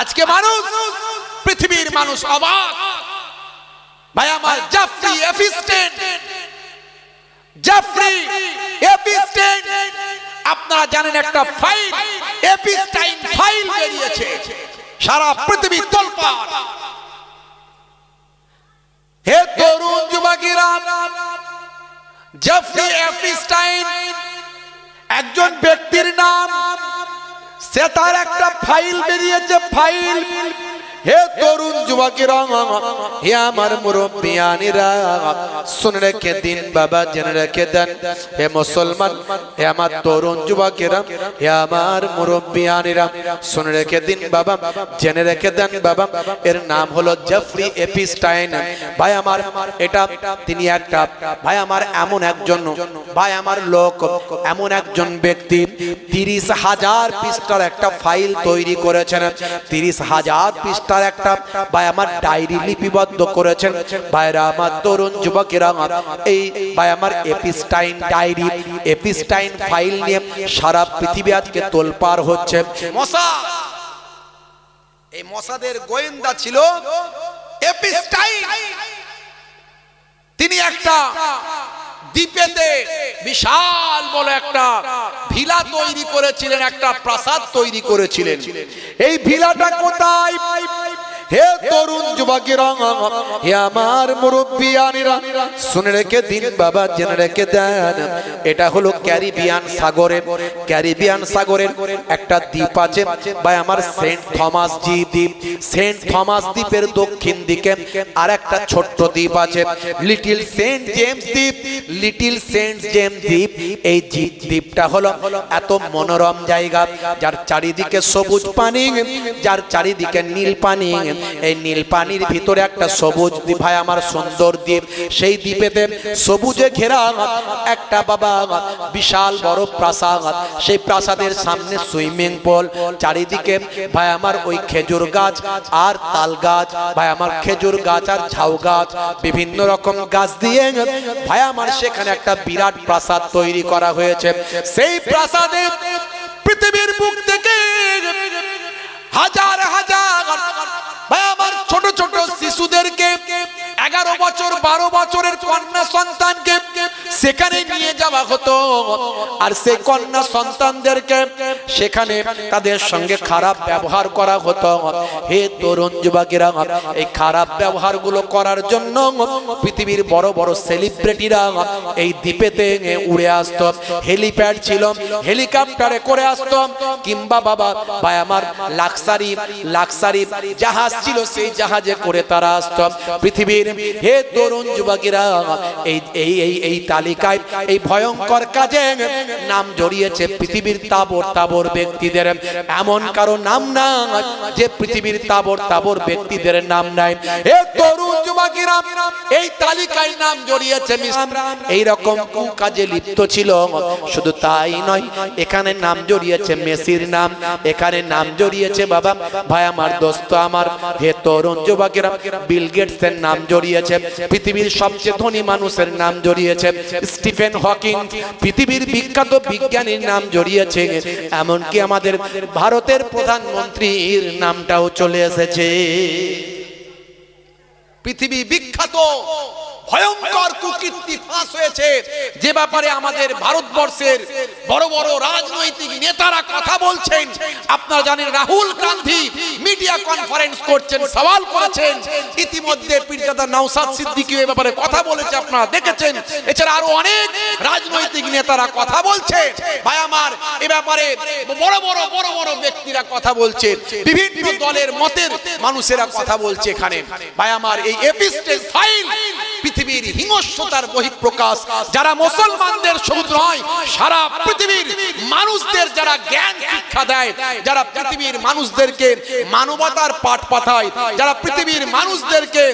আজকে মানুষ, পৃথিবীর মানুষ অবাক। ভাই, আমার জাফরি এফিস্টেন্ট জাফরি এপিস্টেইন আপনারা জানেন একটা ফাইল এপিস্টাইন ফাইল বেরিয়েছে। সারা পৃথিবী তোলপাড়। হে তরুণ যুবকেরা, জাফরি এপিস্টাইন একজন ব্যক্তির নাম সে তার একটা ফাইল বেরিয়েছে ফাইল হে তরুণ যুবকেরা, হে আমার মুরব্বিয়ানিরা, শুনে রেখে দিন বাবা, জেনে রেখে দেন। হে মুসলমান, হে আমার তরুণ যুবকেরা, হে আমার মুরব্বিয়ানিরা, শুনে রেখে দিন বাবা, জেনে রেখে দেন বাবা। এর নাম হলো জেফরি এপিস্টাইন। ভাই আমার, এটা তিনি একটা, ভাই আমার এমন একজন, ভাই আমার লোক, এমন একজন ব্যক্তি, তিরিশ হাজার পৃষ্ঠার একটা ফাইল তৈরি করেছেন। তিরিশ হাজার পৃষ্ঠার একটা ভাই আমার ডায়েরি লিপিবদ্ধ করেছেন। ভাইরা আমার তরুণ যুবকেরা, এই ভাই আমার এপিস্টাইন ডায়েরি, এপিস্টাইন ফাইল নিয়ে সারা পৃথিবী আজকে তোলপার হচ্ছে। মশা! এই মশাদের গোয়েন্দা ছিল এপিস্টাইন। তিনি একটা দ্বীপেতে বিশাল বড় একটা ভিলা তৈরি করেছিলেন, একটা প্রাসাদ তৈরি করেছিলেন। এই ভিলাটা কোথায়? হে তরুণ যুবকেরা, হে আমার মুরব্বিয়ানিরা, শুনে রেখে দিন বাবা, জেনে রেখে দেন। এটা হলো ক্যারিবিয়ান সাগরে। ক্যারিবিয়ান সাগরের একটা দ্বীপ আছে বা আমার সেন্ট থমাস জি দ্বীপ। সেন্ট থমাস দ্বীপের দক্ষিণ দিকে আর একটা ছোট্ট দ্বীপ আছে, লিটিল সেন্ট জেমস দ্বীপ। লিটিল সেন্ট জেমস দ্বীপ, এই দ্বীপটা হলো এত মনোরম জায়গা, যার চারিদিকে সবুজ পানি, যার চারিদিকে নীল পানি। এই নীল পানির ভিতরে একটা সবুজ দ্বীপ। ভাই, আমার সুন্দর দ্বীপ। সেই দ্বীপেতে সবুজে ঘেরা একটা বাবা বিশাল বড় প্রাসাদ সেই প্রাসাদের সামনে সুইমিং পুল, চারিদিকে ভাই, আমার ওই খেজুর গাছ আর তাল গাছ, ভাই, আমার খেজুর গাছ আর ঝাউ গাছ, বিভিন্ন রকম গাছ দিয়ে ভাই, আমার সেখানে একটা বিরাট প্রাসাদ তৈরি করা হয়েছে। সেই প্রাসাদে পৃথিবীর বুক থেকে হাজার হাজার বছর বারো বছরের কন্যা সন্তানকে সেখানে নিয়ে যাওয়া হতো। আর সেই কন্যা সন্তানদেরকে সেখানে তাদের সঙ্গে খারাপ ব্যবহার করা হতো। হে তরুণ যুবকেরা এই খারাপ ব্যবহারগুলো করার জন্য পৃথিবীর বড় বড় সেলিব্রিটিরা এই দ্বীপেতে উড়ে আসতো। হেলিপ্যাড ছিল হেলিকপ্টারে করে আসতো। কিংবা বাবা ভাই আমার লাক্সারি লাক্সারি জাহাজ ছিল সেই জাহাজে করে তারা আসতো। পৃথিবীর হে তরুণ যুবকেরা এই এই এই এই তালিকায় এই ভয়ঙ্কর কাজে নাম জড়িয়েছে পৃথিবীর তাবর তাবর ব্যক্তিদের। এমন কারও নাম না যে পৃথিবীর তাবর তাবর ব্যক্তিদের নাম নাই। এ তরুণ যুবকেরা এই তালিকায় নাম জড়িয়েছে এই রকম কাজে লিপ্ত ছিল? শুধু তাই নয় এখানে নাম জড়িয়েছে মেসির নাম এখানে নাম জড়িয়েছে বাবা ভাই আমার দোস্ত আমার হে তরুণ যুবকেরা বিল গেটস নাম জড়িয়েছে পৃথিবীর সবচেয়ে ধনী মানুষের নাম জড়িয়েছে স্টিফেন হকিং পৃথিবীর বিখ্যাত বিজ্ঞানীর নাম জড়িয়েছে এমনকি আমাদের ভারতের প্রধানমন্ত্রীর নামটাও চলে এসেছে। পৃথিবী বিখ্যাত। ভয়ঙ্কর কুকীর্তি ফাঁস হয়েছে। যে ব্যাপারে আমাদের ভারতবর্ষের বড় বড় রাজনৈতিক নেতারা কথা বলছেন, আপনারা জানেন রাহুল গান্ধী মিডিয়া কনফারেন্স করছেন, সওয়াল করেছেন। ইতিমধ্যে পীরজাদা নওসাদ সিদ্দিকী এ ব্যাপারে কথা বলেছে, আপনারা দেখেছেন। এছাড়া আরও অনেক রাজনৈতিক নেতারা কথা বলছে। ভাই, আমার এ ব্যাপারে বড় বড় বড় বড় ব্যক্তিরা কথা বলছে। বিভিন্ন দলের মতের মানুষেরা কথা বলছে এখানে। ভাই, আমার এই এপিস্টেজ ফাইল পৃথিবীর হিংস্রতার বহিঃপ্রকাশ। যারা মুসলমানদের শুধু নয় সারা পৃথিবীর মানুষদের যারা জ্ঞান শিক্ষা দেয়, যারা পৃথিবীর মানুষদেরকে মানবতার পাঠ পাঠায়, যারা পৃথিবীর মানুষদেরকে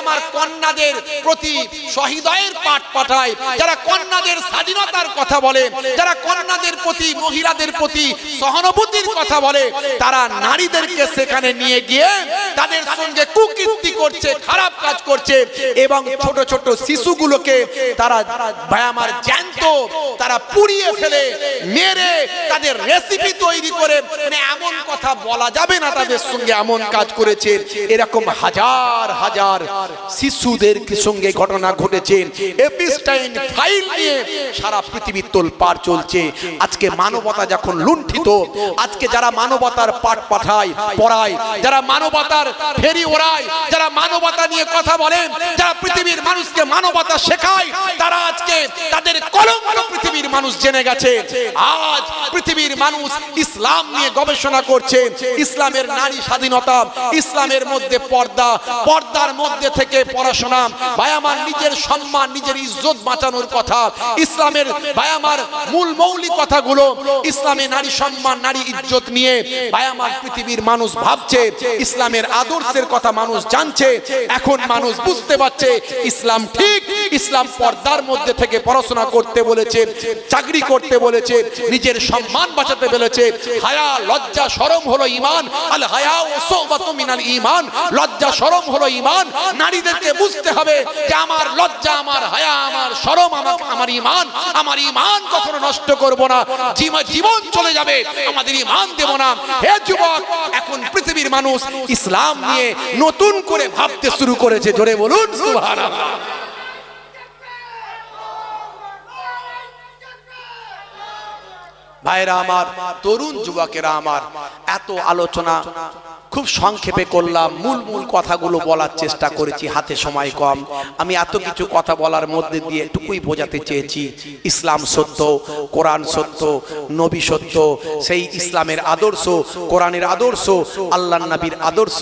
আমার কন্যাদের প্রতি সহৃদয়ের পাঠ পাঠায়, যারা কন্যাদের স্বাধীনতার কথা বলে, যারা কন্যাদের প্রতি, মহিলাদের প্রতি সহানুভূতির কথা বলে, তারা নারীদেরকে সেখানে নিয়ে গিয়ে তাদের সঙ্গে কুকীর্তি করছে, খারাপ কাজ করছে এবং ছোট ছোট শিশুগুলোকে তারা আমার জ্যান্ত, তারা পুড়িয়ে ফেলে, মেরে, তাদের রেসিপি তৈরি করে মানে এমন কথা বলা যাবে না তাদের সঙ্গে এমন কাজ করেছেন এরকম হাজার হাজার শিশুদের সঙ্গে ঘটনা ঘটেছে। এপিস্টাইন ফাইল নিয়ে সারা পৃথিবীর তোল পার চলছে। আজকে মানবতা যখন লুণ্ঠিত, আজকে যারা মানবতার পাঠ পাঠায়, পড়ায়, যারা মানবতার ফেরি ওড়ায়, যারা মানবতা নিয়ে কথা বলেন, যারা পৃথিবীর মানুষকে মানবতা শেখায়, তারা আজকে তাদের কলঙ্ক পৃথিবীর মানুষ জেনে গেছে। আজ পৃথিবীর মানুষ ইসলাম নিয়ে গবেষণা করছে। ইসলামের নারী স্বাধীনতা, ইসলামের মধ্যে পর্দা, পর্দার মধ্যে থেকে পড়াশোনা ভাই নিজের সম্মান, নিজের ইজ্জত বাঁচানোর কথা, ইসলামের ভাই মূল মৌলিক কথাগুলো, ইসলামে নারী সম্মান, নারী ইজ্জত নিয়ে ভাই পৃথিবীর মানুষ ভাবছে, ইসলামের আদর্শের কথা মানুষ জানছে, এখন মানুষ বুঝতে পারছে, ইসলাম ঠিক ইসলাম পর্দার মধ্যে থেকে পড়াশোনা করতে বলেছে, চাকরি করতে বলেছে, নিজের সম্মান বাঁচাতে বলেছে। হায়া, লজ্জা শরম হলো ইমান আল হায়া ও সোবাতু মিনাল ইমান লজ্জা শরম হলো ইমান নারীদেরকে বুঝতে হবে যে আমার লজ্জা, আমার হায়া, আমার শরম আমার আমার ইমান আমার ইমান কখনো নষ্ট করব না। জীব- জীবন চলে যাবে। আমাদের ইমান দেব না। হে যুবক, এখন পৃথিবীর মানুষ ইসলাম নিয়ে নতুন করে ভাবতে শুরু করেছে। জোরে বলুন, সুবহানাল্লাহ। ভাইরা আমার, তরুণ যুবকেরা আমার, এত আলোচনা খুব সংক্ষেপে করলাম, মূল মূল কথাগুলো বলার চেষ্টা করেছি, হাতে সময় কম। আমি এত কিছু কথা বলার মধ্যে দিয়ে এটুকুই বোঝাতে চেয়েছি, ইসলাম সত্য, কোরআন সত্য, নবী সত্য, সেই ইসলামের আদর্শ, কোরআনের আদর্শ আল্লাহ নবীর আদর্শ,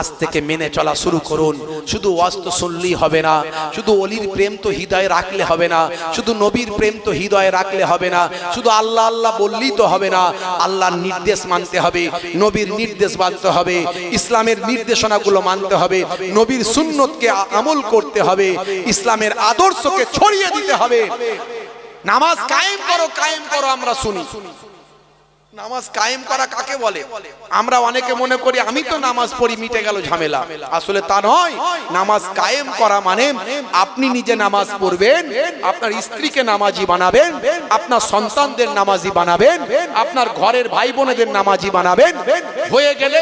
আজ থেকে মেনে চলা শুরু করুন। শুধু ওয়াস্ত শুনলেই হবে না, শুধু অলির প্রেম তো হৃদয়ে রাখলে হবে না, শুধু নবীর প্রেম তো হৃদয়ে রাখলে হবে না, শুধু আল্লাহ আল্লাহ বললেই তো হবে না। আল্লাহর নির্দেশ মানতে হবে, নবীর নির্দেশ মানতে হবে, ইসলামের নির্দেশনাগুলো মানতে হবে, নবীর সুন্নতকে আমল করতে হবে, ইসলামের আদর্শকে ছড়িয়ে দিতে হবে। নামাজ কায়েম করো কায়েম করো, আমরা শুনি। নামাজ কায়েম করা কাকে বলে? আমরা অনেকে মনে করি, আমি তো নামাজ পড়ি, মিটে গেল ঝামেলা। আসলে তা নয়। নামাজ কায়েম করা মানে আপনি নিজে নামাজ পড়বেন, আপনার স্ত্রীকে নামাজি বানাবেন, আপনার সন্তানদের নামাজি বানাবেন, আপনার ঘরের ভাই বোনেদের নামাজি বানাবেন। হয়ে গেলে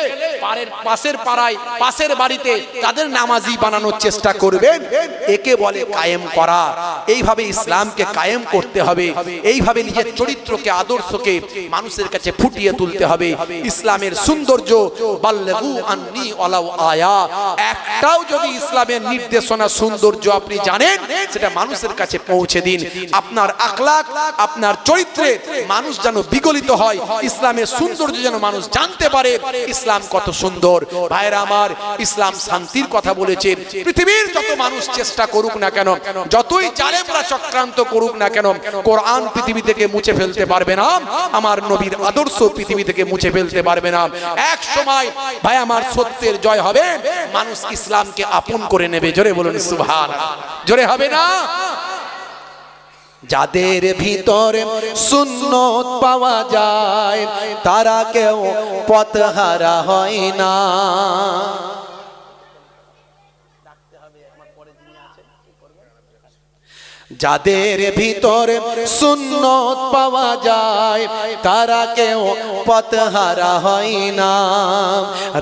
পাশের পাড়ায়, পাশের বাড়িতে তাদের নামাজি বানানোর চেষ্টা করবেন। একে বলে কায়েম করা। এইভাবে ইসলামকে কায়েম করতে হবে। এইভাবে নিজের চরিত্রকে, আদর্শকে মানুষের কাছে ফুটিয়ে তুলতে হবে। ইসলামের সৌন্দর্য একটাও যদি ইসলামের নির্দেশনা, সৌন্দর্য আপনি জানেন, সেটা মানুষের কাছে পৌঁছে দিন। আপনার আখলাক, আপনার চরিত্রে মানুষ যেন বিগলিত হয়, ইসলামের সৌন্দর্য যেন মানুষ জানতে পারে, ইসলাম কত সুন্দর। ভাইরা আমার, ইসলাম শান্তির কথা বলেছে পৃথিবীর যত মানুষ চেষ্টা করুক না কেন, যতই জালেমরা চক্রান্ত করুক না কেন, কোরআন পৃথিবী থেকে মুছে ফেলতে পারবে না। আমার নবীর আদর্শ পৃথিবী থেকে মুছে ফেলতে পারবে না। এক সময়, ভাই, আমার সত্যের জয় হবে। মানুষ ইসলামকে আপন করে নেবে। জোরে বলুন সুভান জোরে হবে না? যাদের ভিতরে সুন্নত পাওয়া যায়, তারা কেউ পথহারা হয় না। যাদের ভিতরে সুন্নত পাওয়া যায়, তারা কেউ পথহারা হয় না।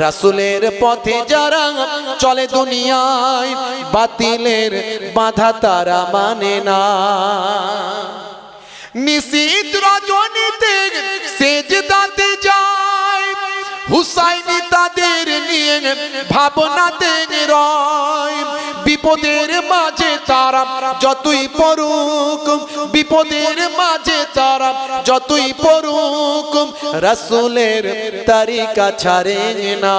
রাসুলের পথে যারা চলে দুনিয়ায়, বাতিলের বাধা তারা মানে না। নিশীত রজনীতে সেজদাতে যায়, হুসাইনি নিয়ে ভাবনাতে রয়। বিপদের মাঝে তারা যতই পড়ুক, বিপদের মাঝে তারা যতই পড়ুক, রাসূলের তারিকা ছাড়ে না।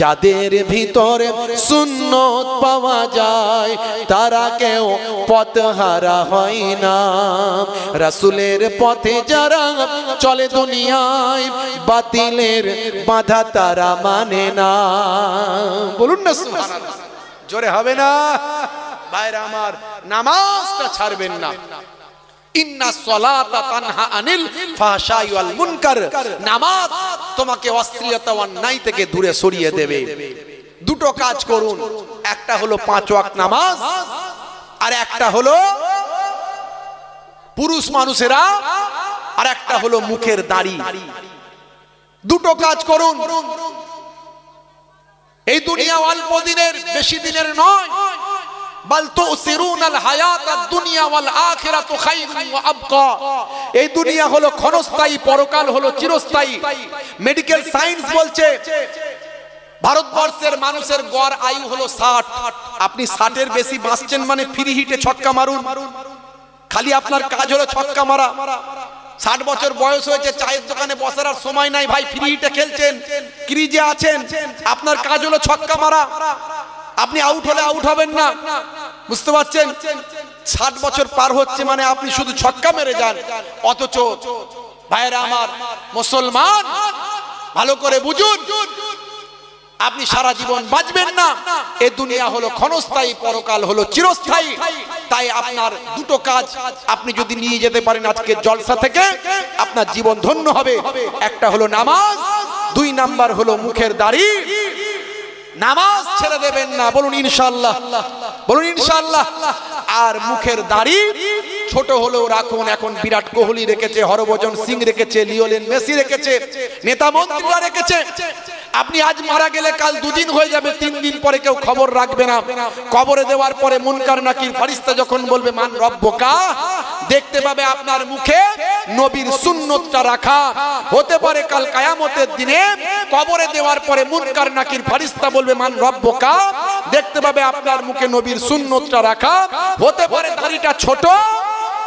যাদের ভিতরে সুন্নত পাওয়া যায়, তারা কেউ পথহারা হয় না। রাসূলের পথে যারা চলে দুনিয়ায়, বাতিলের বাধা তারা মানে না। বলুন না জোরে হবে না। বাইরে আমার নামাজটা ছাড়বেন না। নামাজ তোমাকে অশ্লীলতা অন্যায় থেকে দূরে সরিয়ে দেবে। দুটো কাজ করুন। একটা হলো পাঁচ ওয়াক্ত নামাজ আর একটা হলো পুরুষ মানুষেরা আর একটা হলো মুখের দাড়ি। দুটো কাজ করুন। এই দুনিয়া অল্প দিনের বেশি দিনের নয়। এই দুনিয়া হলো ক্ষণস্থায়ী পরকাল হলো চিরস্থায়ী। মেডিকেল সায়েন্স বলছে ভারতবর্ষের মানুষের গড় আয়ু হলো ষাট। আপনি ষাটের বেশি বাঁচছেন মানে ফ্রি হিটে ছক্কা মারুন। খালি আপনার কাজ হলো ছক্কা মারা। ষাট বছর বয়স হয়েছে, চায়ের দোকানে বসার আর সময় নাই ভাই ফ্রি হিটে খেলছেন ক্রিজে আছেন, আপনার কাজ হলো ছক্কা মারা। আপনি আউট হলে আউট হবেন না। বুঝতে পারছেন? ষাট বছর পার হচ্ছে মানে আপনি শুধু ছক্কা মেরে যান। অথচ ভাইয়েরা আমার মুসলমান, ভালো করে বুঝুন আপনি সারা জীবন বাঁচবেন না। এ দুনিয়া হলো ক্ষণস্থায়ী, পরকাল হলো চিরস্থায়ী। তাই আপনার দুটো কাজ আপনি যদি নিয়ে যেতে পারেন আজকে জলসা থেকে, আপনার জীবন ধন্য হবে। একটা হলো নামাজ, দুই নাম্বার হলো মুখের দাড়ি। নামাজ ছেড়ে দেবেন না, বলুন ইনশাল্লাহ বলুন ইনশাল্লাহ আর মুখের দাড়ি, ছোট হলেও রাখুন, এখন বিরাট কোহলি রেখেছে, হরভজন সিং রেখেছে লিওলেন মেসি রেখেছে, নেতা মন্ত্রীরা রেখেছে। আপনি আজ মারা গেলে কাল দুদিন হয়ে যাবে, তিন দিন পরে কেউ খবর রাখবে না। কবরে দেওয়ার পরে মুনকার নাকির ফারিস্তা যখন বলবে, মান রব্বকা? দেখতে পাবে আপনার মুখে নবীর সুন্নতটা রাখা। হতে পারে কাল কায়ামতের দিনে কবরে দেওয়ার পরে মুনকার নাকির ফারিস্তা বলবে, মান রব্বকা? দেখতে পাবে আপনার মুখে নবীর সুন্নতটা রাখা। হতে পারে দাড়িটা ছোট,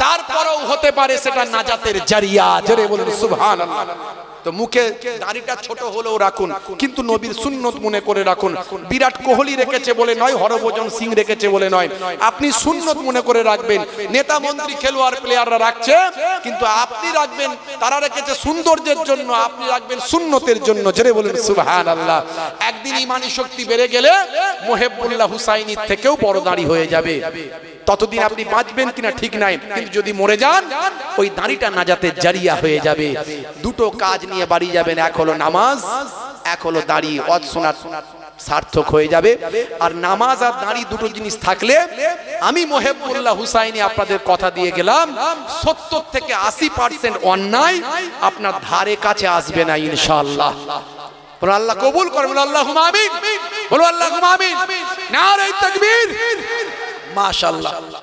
তারপরেও হতে পারে সেটা নাজাতের জারিয়া। জোরে বলুন, সুবহানাল্লাহ। তো মুখে দাড়িটা ছোট হলেও রাখুন, কিন্তু নবীর সুন্নত মনে করে রাখুন। বিরাট কোহলি রেখেছে বলে নয়, হরভজন সিং রেখেছে বলে নয়। আপনি সুন্নত মনে করে রাখবেন, নেতা, মন্ত্রী, খেলোয়াড়, প্লেয়াররা রাখছে, কিন্তু আপনি রাখবেন, তারা রেখেছে সৌন্দর্যের জন্য, আপনি রাখবেন সুন্নতের জন্য। জেরে বলেন সুবহান আল্লাহ একদিন ইমানি শক্তি বেড়ে গেলে মোহেবুল্লাহ হুসাইনির থেকেও বড় দাড়ি হয়ে যাবে। ততদিন আপনি বাঁচবেন কিনা ঠিক নাই কিন্তু যদি মরে যান ওই দাড়িটা নাজাতের জারিয়া হয়ে যাবে। দুটো কাজ নিয়ে বাড়ি যাবেন এক হলো নামাজ এক হলো দাড়ি অজ শোনার সার্থক হয়ে যাবে। আর নামাজ আর দাড়ি দুটো জিনিস থাকলে আমি মোহেবুল্লাহ হুসাইনি আপনাদের কথা দিয়ে গেলাম সত্তর থেকে আশি পার্সেন্ট অন্যায় আপনার ধারে কাছে আসবে না ইনশাল্লাহ বলো আল্লাহ কবুল করবেন আল্লাহ আমিন। বলো আল্লাহ আমিন। নারে তাকবীর। মাশাআল্লাহ।